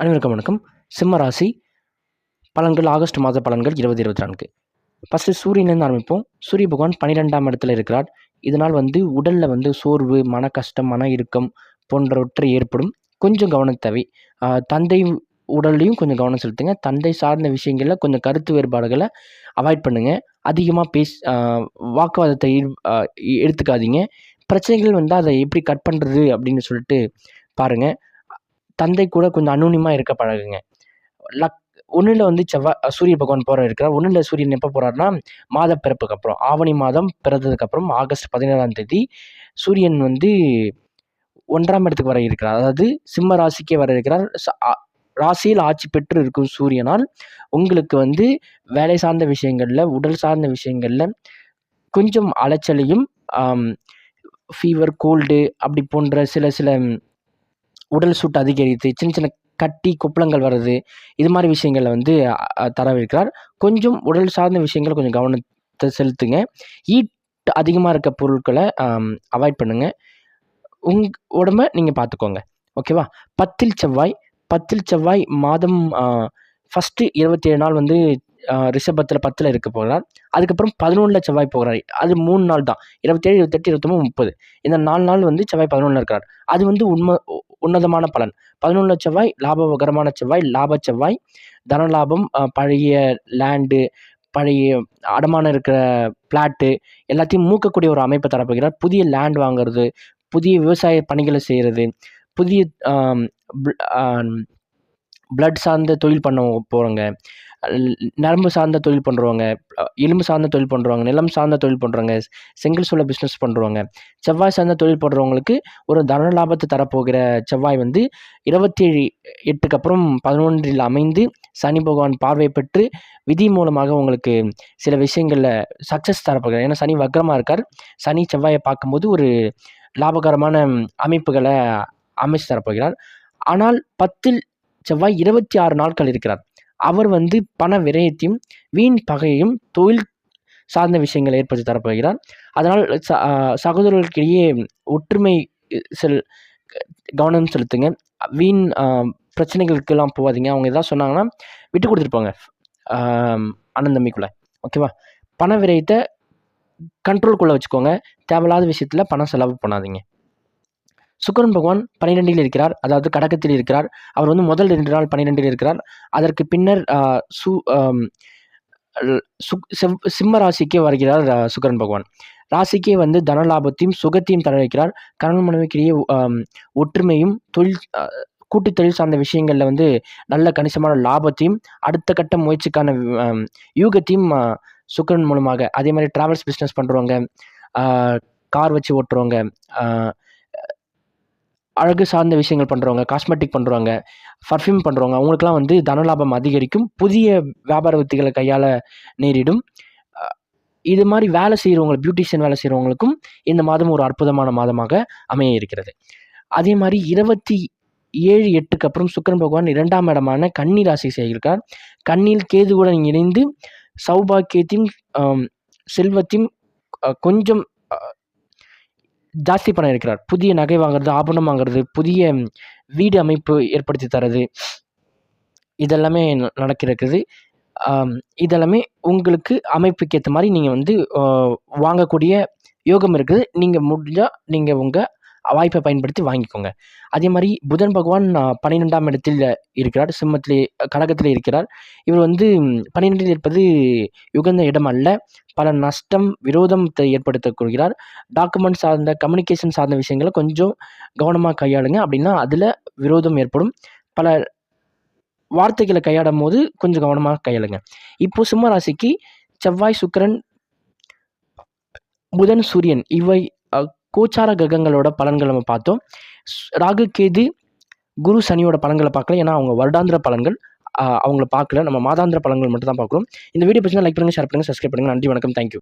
அனைவருக்கும் வணக்கம். சிம்ம ராசி பலன்கள் ஆகஸ்ட் மாத பலன்கள் இருபது இருபத்தி நான்கு. ஃபஸ்ட்டு சூரியன்லேருந்து ஆரம்பிப்போம். சூரிய பகவான் பன்னிரெண்டாம் இடத்துல இருக்கிறார். இதனால் வந்து உடலில் வந்து சோர்வு மன கஷ்டம் மன இறுக்கம் போன்றவற்றை ஏற்படும். கொஞ்சம் கவனம் தேவை. தந்தை உடல்லையும் கொஞ்சம் கவனம் செலுத்துங்க. தந்தை சார்ந்த விஷயங்களில் கொஞ்சம் கருத்து வேறுபாடுகளை அவாய்ட் பண்ணுங்கள் அதிகமாக பேஸ் வாக்குவாதத்தை எடுத்துக்காதீங்க. பிரச்சனைகள் வந்தால் அதை எப்படி கட் பண்ணுறது அப்படின்னு சொல்லிட்டு பாருங்கள் தந்தை கூட கொஞ்சம் அனுனியமாக இருக்க பழகுங்க. லக் ஒன்றில் வந்து செவ்வாய் சூரிய பகவான் போகிற இருக்கிறார். ஒன்றில் சூரியன் எப்போ போகிறாருன்னா மாத பிறப்புக்கு அப்புறம். ஆவணி மாதம் பிறந்ததுக்கப்புறம் ஆகஸ்ட் பதினேழாம் தேதி சூரியன் வந்து ஒன்றாம் இடத்துக்கு வர இருக்கிறார். அதாவது சிம்ம ராசிக்கே வர இருக்கிறார். ராசியில் ஆட்சி பெற்று இருக்கும் சூரியனால் உங்களுக்கு வந்து வேலை சார்ந்த விஷயங்களில் உடல் சார்ந்த விஷயங்களில் கொஞ்சம் அலைச்சலையும் ஃபீவர் கோல்டு அப்படி போன்ற சில சில உடல் சூட்டு அதிகரித்து சின்ன சின்ன கட்டி கொப்பளங்கள் வர்றது இது மாதிரி விஷயங்களை வந்து தரவிருக்கிறார். கொஞ்சம் உடல் சார்ந்த விஷயங்கள் கொஞ்சம் கவனத்தை செலுத்துங்க. ஹீட் அதிகமாக இருக்க பொருட்களை அவாய்ட் பண்ணுங்கள் உங் உடம்ப நீங்கள் பார்த்துக்கோங்க ஓகேவா பத்தில் செவ்வாய் பத்தில் செவ்வாய் மாதம் ஃபஸ்ட்டு இருபத்தி ஏழு நாள் வந்து ரிஷபத்தில் பத்தில் இருக்க போகிறார் அதுக்கப்புறம் பதினொன்றில் செவ்வாய் போகிறார். அது மூணு நாள் தான். இருபத்தேழு இருபத்தெட்டு இருபத்தொம்பது முப்பது. இந்த நாலு நாள் வந்து செவ்வாய் பதினொன்றில் இருக்கிறார் அது வந்து உண்மை உன்னதமான பலன். பதினொன்றில் செவ்வாய் லாபகரமான செவ்வாய் லாப செவ்வாய் தனலாபம் லாபம் பழைய லேண்டு பழைய அடமானம் இருக்கிற பிளாட்டு எல்லாத்தையும் மூக்கக்கூடிய ஒரு அமைப்பை தரப்போகிறார். புதிய லேண்ட் வாங்குறது புதிய விவசாய பணிகளை செய்கிறது புதிய பிளட் சார்ந்த தொழில் பண்ண போகிறவங்க நரம்பு சார்ந்த தொழில் பண்ணுறவங்க எலும்பு சார்ந்த தொழில் பண்ணுறவங்க நிலம் சார்ந்த தொழில் பண்ணுறவங்க செங்கல் சூழல் பிஸ்னஸ் பண்ணுறவங்க செவ்வாய் சார்ந்த தொழில் பண்ணுறவங்களுக்கு ஒரு தன லாபத்தை தரப்போகிற செவ்வாய் வந்து இருபத்தேழு எட்டுக்கு அப்புறம் பதினொன்றில் அமைந்து சனி பகவான் பார்வை பெற்று விதி மூலமாக உங்களுக்கு சில விஷயங்களில் சக்ஸஸ் தரப்போகிறார். ஏன்னா சனி வக்ரமாக இருக்கார். சனி செவ்வாயை பார்க்கும்போது ஒரு லாபகரமான அமைப்புகளை அமைச்சு தரப்போகிறார். ஆனால் பத்தில் செவ்வாய் இருபத்தி ஆறு நாட்கள் இருக்கிறார். அவர் வந்து பண விரயத்தையும் வீண் பகையையும் தொழில் சார்ந்த விஷயங்களை ஏற்படுத்தி தரப்போகிறார் அதனால் ச- சகோதரர்களுக்கிடையே ஒற்றுமை செல் கவனம் செலுத்துங்க. வீண் பிரச்சனைகளுக்கெல்லாம் போகாதீங்க. அவங்க எதாவது சொன்னாங்கன்னா விட்டு கொடுத்துருப்பாங்க அண்ணன் ஓகேவா? பண விரயத்தை கண்ட்ரோல்குள்ளே வச்சுக்கோங்க. தேவையில்லாத விஷயத்தில் பணம் செலவு பண்ணாதீங்க. சுக்கரன் பகவான் பன்னிரெண்டில் இருக்கிறார். அதாவது கடகத்தில் இருக்கிறார். அவர் வந்து முதல் ரெண்டு நாள் பன்னிரெண்டில் இருக்கிறார். அதற்கு பின்னர் சு சுக்- செவ்- சிம்ம ராசிக்கே வருகிறார் சுக்கரன் பகவான். ராசிக்கே வந்து தனலாபத்தையும் சுகத்தையும் தர வைக்கிறார் கணவன் மனைவிக்கிடையே ஒற்றுமையும் தொழில் கூட்டு தொழில் சார்ந்த விஷயங்களில் வந்து நல்ல கணிசமான லாபத்தையும் அடுத்த கட்ட முயற்சிக்கான யூகத்தையும் சுக்கரன் மூலமாக அதே மாதிரி ட்ராவல்ஸ் பிஸ்னஸ் பண்ணுறவங்க கார் வச்சு ஓட்டுறவங்க அழகு சார்ந்த விஷயங்கள் பண்ணுறவங்க காஸ்மெட்டிக் பண்ணுறவங்க பர்ஃப்யூம் பண்ணுறவங்க அவங்களுக்குலாம் வந்து தனலாபம் அதிகரிக்கும். புதிய வியாபார உத்திகளை கையாள நேரிடும். இது மாதிரி வேலை செய்கிறவங்க பியூட்டிஷியன் வேலை செய்கிறவங்களுக்கும் இந்த மாதம் ஒரு அற்புதமான மாதமாக அமைய இருக்கிறது. அதே மாதிரி இருபத்தி ஏழு எட்டுக்கு அப்புறம் சுக்கிரன் பகவான் இரண்டாம் இடமான கன்னி ராசி செய்கிறார் கண்ணில் கேதுவுடன் இணைந்து சௌபாக்கியத்தையும் செல்வத்தையும் கொஞ்சம் ஜாஸ்தி பணம் இருக்கிறார். புதிய நகை வாங்குறது ஆபரணம் வாங்குறது புதிய வீடு அமைப்பு ஏற்படுத்தி தரது. இதெல்லாமே ந- இருக்குது இதெல்லாமே உங்களுக்கு அமைப்புக்கு ஏற்ற மாதிரி நீங்கள் வந்து வாங்கக்கூடிய யோகம் இருக்குது. நீங்கள் முடிஞ்சால் நீங்கள் உங்கள் வாய்ப்பை பயன்படுத்தி வாங்கிக்கோங்க. அதே மாதிரி புதன் பகவான் பன்னிரெண்டாம் இடத்தில் இருக்கிறார். சிம்மத்திலே கழகத்தில் இருக்கிறார். இவர் வந்து பன்னிரெண்டில் இருப்பது யுகந்த இடம் அல்ல. பல நஷ்டம் விரோதத்தை ஏற்படுத்தக் கொள்கிறார் டாக்குமெண்ட் சார்ந்த கம்யூனிகேஷன் சார்ந்த விஷயங்களை கொஞ்சம் கவனமாக கையாளுங்க. அப்படின்னா அதில் விரோதம் ஏற்படும். பல வார்த்தைகளை கையாடும் போது கொஞ்சம் கவனமாக கையாளுங்க. இப்போ சிம்ம ராசிக்கு செவ்வாய் சுக்கிரன் புதன் சூரியன் இவை கோச்சார கிரகங்களோட பலன்கள் நம்ம பார்த்தோம். ராகு கேது குரு சனியோட பலன்களை பார்க்கல. ஏன்னா அவங்க வருடாந்திர பலன்கள் அவங்கள பார்க்கல. நம்ம மாதாந்திர பலன்கள் மட்டும் தான் பார்க்குறோம். இந்த வீடியோ பற்றி லைக் பண்ணுங்கள் ஷேர் பண்ணுங்கள் சப்ஸ்கிரைப் பண்ணுங்கள் நன்றி வணக்கம். தேங்க்யூ